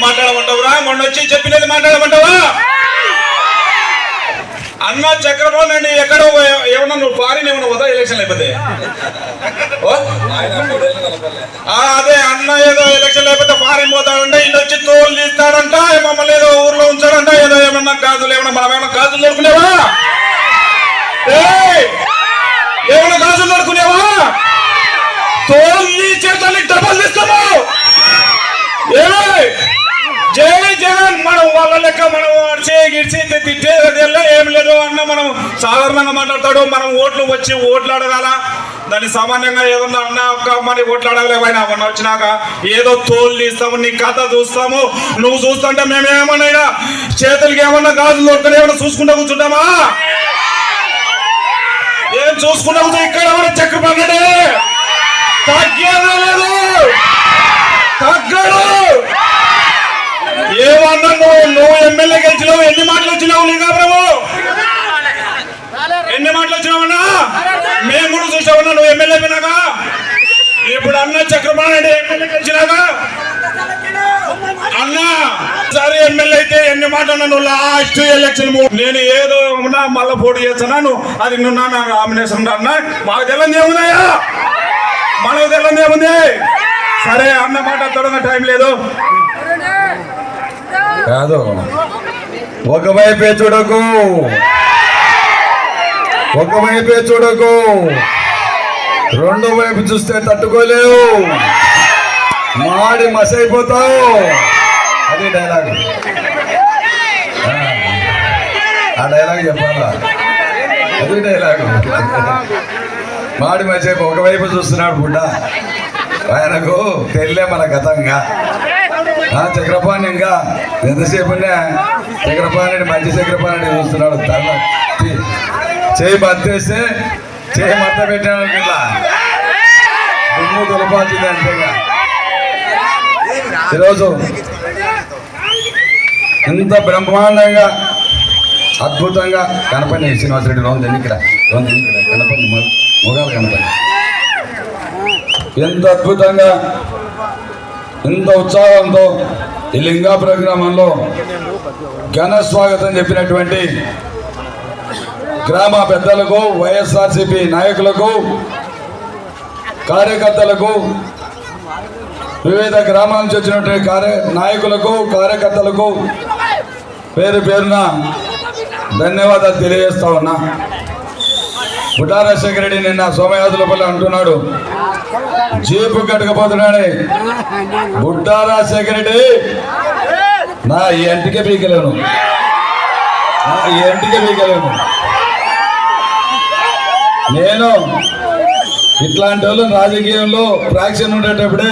మాట్లాడమంటావురా? మొన్న వచ్చి చెప్పినది మాట్లాడమంటావా? అన్న చక్రపాణి అండి ఎక్కడో ఏమన్నా నువ్వు ఫారిన్ ఏమన్నా పోతా? ఎలక్షన్ అయిపోతే. అదే అన్న ఏదో ఎలక్షన్ లేకపోతే ఫారిన్ పోతాడంట ఇంటి వచ్చి తోలు తీస్తాడంట మమ్మల్ని ఏదో ఊర్లో ఉంచాడంట ఏదో ఏమన్నా గాజులు ఏమన్నా మనం ఏమన్నా గాజులు దొరుకునేవా? ఏమన్నా గాజులు దొరుకునేవా? తోలు చేతానికి డబ్బులు ఇస్తాము ఏమే? జై జగన్ మనం వాళ్ళ లెక్క మనం అడిచే గిడిచి తిట్టేది ఏం లేదు అన్న మనం సాధారణంగా మాట్లాడతాడు. మనం ఓట్లు వచ్చి ఓట్లు దాన్ని సామాన్యంగా ఏదన్నా అన్న ఒక్క మరి ఓట్లు మొన్న వచ్చినాక ఏదో తోలు ఇస్తాము నీ కథ చూస్తాము నువ్వు చూస్తుంటే మేమేమన్నా చేతులకి ఏమన్నా గాజులు దొరకని ఏమన్నా చూసుకుంటా కూర్చుంటామా? ఏం చూసుకుంటా కూర్చో ఇక్కడ ఏమన్నా చక్ర ఏమన్నా నువ్వు నువ్వు ఎమ్మెల్యే గెలిచినావు ఎన్ని మాటలు వచ్చినావు లింగా ప్రభు? ఎన్ని మాటలు వచ్చినావన్నా మేము కూడా చూసామన్నా నువ్వు ఎమ్మెల్యే అయిపోయినాక? ఇప్పుడు అన్న చక్రపాణి రెడ్డి ఎమ్మెల్యే గెలిచినాక? సరే ఎమ్మెల్యే అయితే ఎన్ని మాటలు నువ్వు లాస్ట్ ఎలక్షన్ నేను ఏదో ఉన్నా మళ్ళీ పోటీ చేస్తున్నాను అది నువ్వు నా నామినేషన్ అన్న. మాకు తెలియదు ఏమున్నాయా? మనకు తెలియదు ఏముంది? సరే అన్న మాట తొడగ టైం లేదు. కాదు. ఒకవైపే చూడకు. ఒకవైపే చూడకు. రెండో వైపు చూస్తే తట్టుకోలేవు. మాడి మసైపోతావు అది డైలాగ్. ఆ, డైలాగ్ చెప్పాలా? అది డైలాగ్. మాడి మసైపో ఒకవైపు చూస్తున్నాడు బుడ్డ. ఆయనకు తెల్లే మన గతంగా. చక్రపాణి ఇంకా ఎంతసేపు చక్రపాణి మంచి చక్రపాణి చూస్తున్నాడు. తల చేయి బత్తేస్తే చేయి మత్త పెట్టాడు ఇట్లా దుమ్ము దులపాల్సింది అంతేగా. ఈరోజు ఎంత బ్రహ్మాండంగా అద్భుతంగా కనపడి శ్రీనివాసరెడ్డి రోజు ఎన్నికల రోజు ఎన్నికల కనపడి మొగాలు కనపడి ఎంత అద్భుతంగా ఎంత ఉత్సాహంతో ఈ లింగా ప్రోగ్రామంలో ఘన స్వాగతం చెప్పినటువంటి గ్రామ పెద్దలకు వైఎస్ఆర్సిపి నాయకులకు కార్యకర్తలకు వివిధ గ్రామాల నుంచి వచ్చినటువంటి కార్య నాయకులకు కార్యకర్తలకు పేరు పేరున ధన్యవాదాలు తెలియజేస్తా ఉన్నా. బుటా రాజశేఖర రెడ్డి నిన్న సోమయాజులపల్లి అంటున్నాడు. జీపు కట్టకపోతున్నాడే. బుట్టా రాజశేఖర రెడ్డి నా ఈ ఎంటికే పీకలేను. నా ఈ ఎంటికే పీకలేను. నేను ఇట్లాంటి వాళ్ళు రాజకీయంలో ప్రాక్షన్ ఉండేటప్పుడే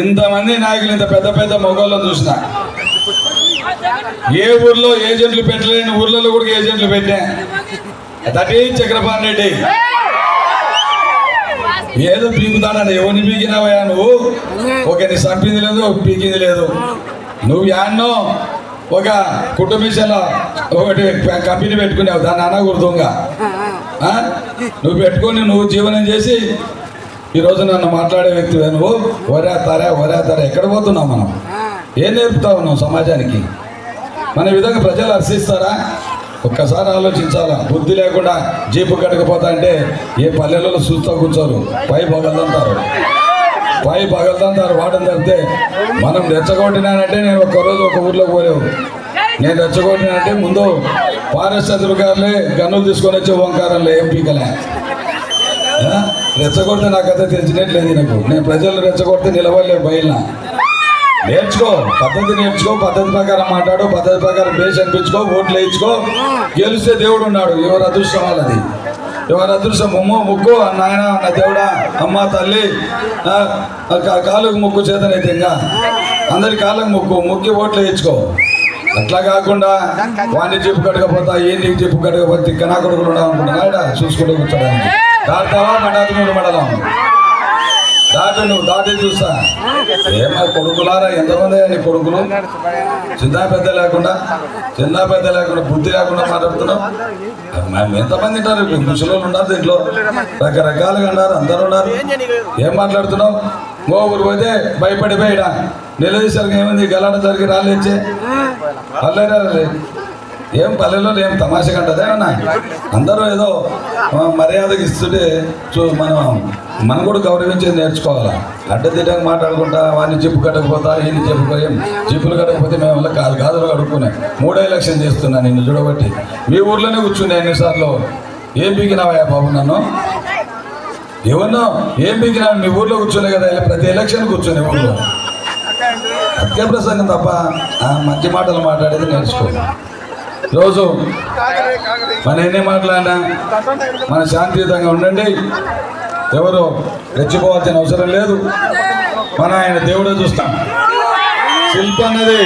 ఇంతమంది నాయకులు ఇంత పెద్ద పెద్ద మొగోళ్ళని చూసిన. ఏ ఊర్లో ఏజెంట్లు పెట్టలేని ఊర్లలో కూడా ఏజెంట్లు పెట్టా. That is Chakrapani Reddy. ఏదో పీకుతాడని ఎవరిని పీకినావయ్యా నువ్వు? ఒకరిని చంపింది లేదు పీకింది లేదు. నువ్వు యాన్నో ఒక కుటుంబీశాల ఒకటి కంపెనీ పెట్టుకున్నావు దాని అనకూడదుగా ఆ? నువ్వు పెట్టుకొని నువ్వు జీవనం చేసి ఈరోజు నన్ను మాట్లాడే వ్యక్తివే నువ్వు. ఒరే తరే ఒరే తరే ఎక్కడ పోతున్నావు మనం? ఏం నేర్పుతా నువ్వు సమాజానికి? మన ఈ విధంగా ప్రజలు హర్షిస్తారా? ఒక్కసారి ఆలోచించాలా? బుద్ధి లేకుండా జీపు కట్టకపోతా అంటే ఏ పల్లెలలో చూస్తూ కూర్చోరు? పై పగలంటారు పై పగలంటారు వాడని తప్పితే మనం రెచ్చగొట్టినానంటే నేను ఒక్కరోజు ఒక ఊర్లోకి పోలేవు. నేను రెచ్చగొట్టినానంటే ముందు ఫారెస్ట్ అధికారులే గన్నులు తీసుకొని వచ్చే ఓంకారంలో ఏం పీకలే. ఆ? రెచ్చగొడితే నాకైతే తెలిసినట్లేదు నాకు. నేను ప్రజలు రెచ్చగొడితే నిలవలేదు బయలునా. నేర్చుకో పద్ధతి నేర్చుకో పద్ధతి ప్రకారం మాట్లాడు పద్ధతి ప్రకారం బేస్ అనిపించుకో ఓట్లు వేయించుకో. గెలిస్తే దేవుడు ఉన్నాడు ఎవరు అదృష్టం వాళ్ళది? ఎవరి అదృష్టం? ముమ్ము ముక్కు నాయన నా దేవుడా అమ్మ తల్లి కాలుకు ముక్కు చేతనైతే ఇంకా అందరి కాళ్ళకు ముక్కు ముక్కి ఓట్లు వేయించుకో. అట్లా కాకుండా వాడిని చెప్పు కట్టకపోతా ఏంటి చెప్పు కట్టకపోతే తిక్క నా ఉండవు అనుకుంటున్నా చూసుకుంటూ కూర్చోడానికి. దాటావా మండాత్మూరు మండలం. దాటి నువ్వు దాటి చూస్తా. ఏమో కొడుకులారా ఎంతమంది నీ కొడుకులు? చిన్న పెద్ద లేకుండా చిన్న పెద్ద లేకుండా బుద్ధి లేకుండా మాట్లాడుతున్నావు? మేము ఎంతమంది ఉంటారు? ఇప్పుడు ముసలోళ్ళు ఉన్నారు దీంట్లో. రకరకాలుగా ఉన్నారు అందరు ఉన్నారు. ఏం మాట్లాడుతున్నావు? ఓ ఊరు పోతే భయపడిపోయాడా నిలదీసరికి ఏమైంది? గలాట జరిగి రాలేచ్చే పల్లెరా ఏం పల్లెలో ఏం తమాష కంటదే అందరూ ఏదో మర్యాదకి ఇస్తుంటే చూ మనం మనం కూడా గౌరవించేది నేర్చుకోవాలా? అడ్డదిడ్డంగా మాట్లాడుకుంటా వాడిని జిప్పు కట్టకపోతా ఈయన ఏం జిప్పులు కట్టకపోతే మేము వల్ల కాదు కాదులు కడుక్కునే. మూడో ఎలక్షన్ చేస్తున్నా నిన్ను చూడబట్టి. మీ ఊర్లోనే కూర్చున్నా ఎన్నిసార్లు? ఏం పీకినావా బాబు నన్ను? ఎవరినో ఏం పీకినావు? మీ ఊర్లో కూర్చోలే కదా ఇలా ప్రతి ఎలక్షన్ కూర్చొని ఊర్లో. అత్య ప్రసంగం తప్ప మంచి మాటలు మాట్లాడేది నేర్చుకో. రోజు మన ఎన్ని మాట్లాడినా మన శాంతియుతంగా ఉండండి. ఎవరు రెచ్చిపోవాల్సిన అవసరం లేదు. మన ఆయన దేవుడే చూస్తాం. శిల్పం అన్నది.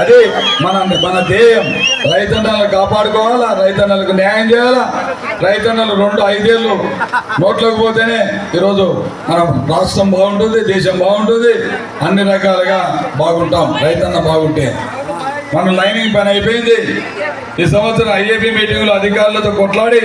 అది మన మన ధ్యేయం. రైతన్నలను కాపాడుకోవాలా? రైతన్నలకు న్యాయం చేయాలా? రైతన్నలు రెండు ఐదేళ్ళు నోట్లోకి పోతేనే ఈరోజు మన రాష్ట్రం బాగుంటుంది దేశం బాగుంటుంది. అన్ని రకాలుగా బాగుంటాం. రైతన్న బాగుంటే. మన లైనింగ్ పని అయిపోయింది. ఈ సంవత్సరం ఐఏపీ మీటింగ్లో అధికారులతో కొట్లాడి